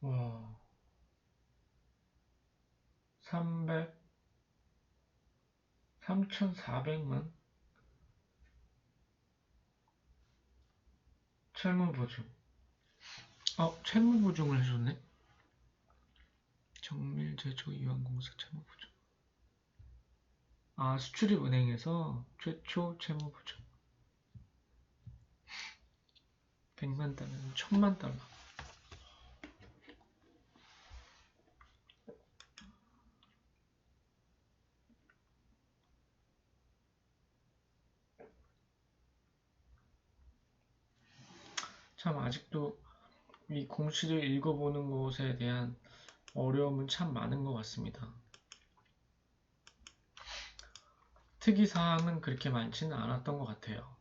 와. 300, 3,400만? 채무보증. 어, 채무보증을 해줬네? 정밀제조 이완공사 채무보증. 아, 수출입은행에서 최초 채무보증. 100만 달러는 1000만 달러. 참 아직도 이 공시를 읽어보는 것에 대한 어려움은 참 많은 것 같습니다. 특이사항은 그렇게 많지는 않았던 것 같아요.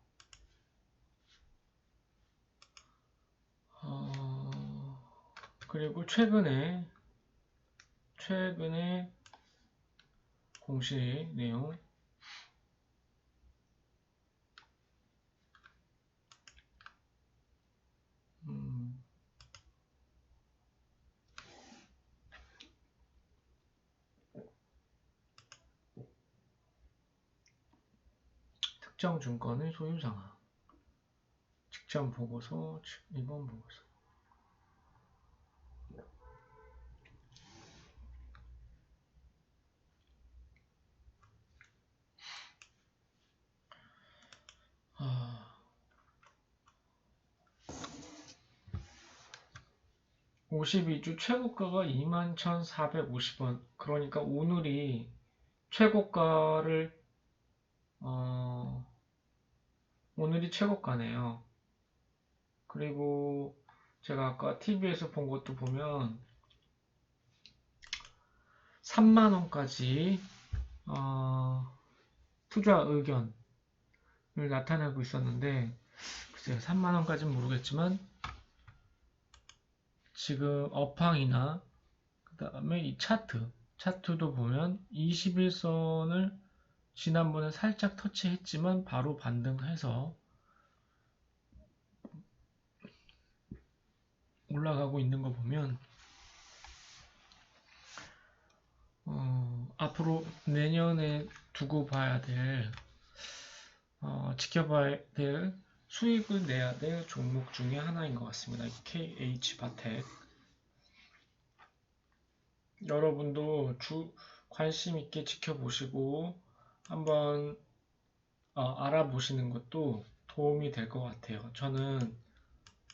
어, 그리고 최근에 최근에 공시 내용 음, 특정 증권의 소유 상황 직전 보고서, 이번 보고서. 아, 52주 최고가가 21,450원. 그러니까 오늘이 최고가를 어, 오늘이 최고가네요. 그리고 제가 아까 TV에서 본 것도 보면 3만원까지 어, 투자 의견을 나타내고 있었는데 글쎄요 3만원까지는 모르겠지만 지금 업황이나 그 다음에 이 차트 차트도 보면 21선을 지난번에 살짝 터치했지만 바로 반등해서 올라가고 있는 거 보면 어, 앞으로 내년에 두고 봐야 될 어, 지켜봐야 될 수익을 내야 될 종목 중에 하나인 것 같습니다. KH 바텍 여러분도 주 관심 있게 지켜보시고 한번 어, 알아보시는 것도 도움이 될 것 같아요. 저는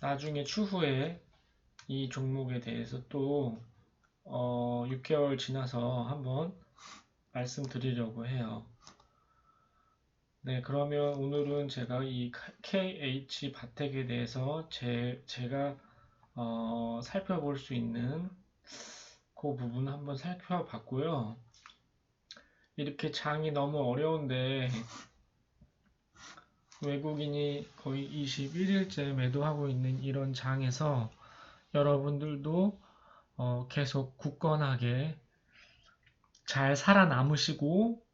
나중에 추후에 이 종목에 대해서 또 어, 6개월 지나서 한번 말씀드리려고 해요. 네, 그러면 오늘은 제가 이 KH 바텍에 대해서 제, 제가 어, 살펴볼 수 있는 그 부분 한번 살펴봤고요. 이렇게 장이 너무 어려운데 외국인이 거의 21일째 매도하고 있는 이런 장에서 여러분들도 어, 계속 굳건하게 잘 살아남으시고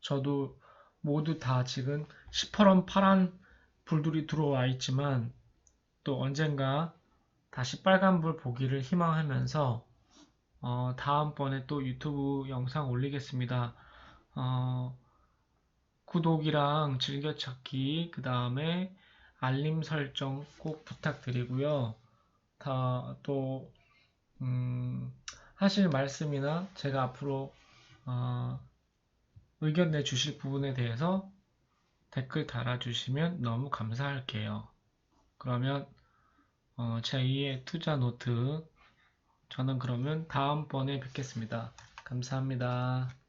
저도 모두 다 지금 시퍼런 파란 불들이 들어와 있지만 또 언젠가 다시 빨간불 보기를 희망하면서 어, 다음번에 또 유튜브 영상 올리겠습니다. 어, 구독이랑 즐겨찾기 그 다음에 알림 설정 꼭 부탁드리고요. 다또 음, 하실 말씀이나 제가 앞으로 어, 의견 내 주실 부분에 대해서 댓글 달아주시면 너무 감사할게요. 그러면 어, 제2의 투자 노트 저는 그러면 다음번에 뵙겠습니다. 감사합니다.